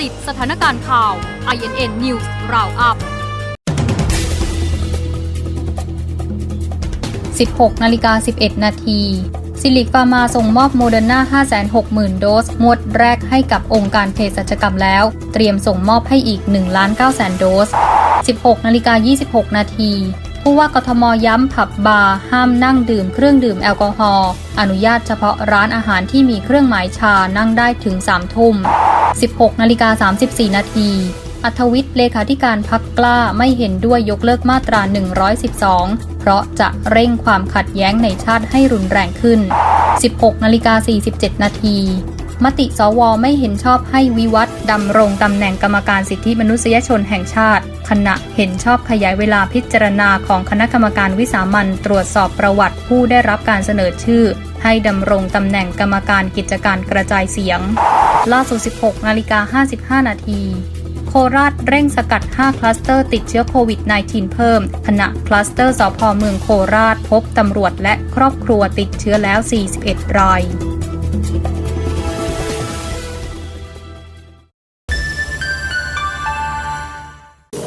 ติดสถานการณ์ข่าว INN News Roundup 16นาฬิกา11 นาทีซิลิกฟาร์มาส่งมอบโมเดอร์นา560,000 โดสงวดแรกให้กับองค์การเภสัชกรรมแล้ว เตรียมส่งมอบให้อีก1ล้าน9แสนโดส 16นาฬิกา26 นาทีผู้ว่ากทมย้ำผับบาร์ห้ามนั่งดื่มเครื่องดื่มแอลกอฮอล์อนุญาตเฉพาะร้านอาหารที่มีเครื่องหมายชานั่งได้ถึง3ทุ่ม 16นาฬิกา34 นาที อัธวิทย์เลขาธิการพักกล้าไม่เห็นด้วยยกเลิกมาตรา 112 เพราะจะเร่งความขัดแย้งในชาติให้รุนแรงขึ้น 16นาฬิกา47 นาที มติสวไม่เห็นชอบให้วิวัฒดำรงตำแหน่งกรรมการสิทธิมนุษยชนแห่งชาติขณะเห็นชอบขยายเวลาพิจารณาของคณะกรรมการวิสามันตรวจสอบประวัติผู้ได้รับการเสนอชื่อ ให้ดำรงตำแหน่งกรรมการกิจการกระจายเสียง ล่าสุด 16 นาฬิกา 55 นาทีโคราชเร่งสกัด 5 คลัสเตอร์ติดเชื้อโควิด -19 เพิ่ม ขณะคลัสเตอร์สพเมืองโคราชพบตำรวจและครอบครัวติดเชื้อแล้ว 41 ราย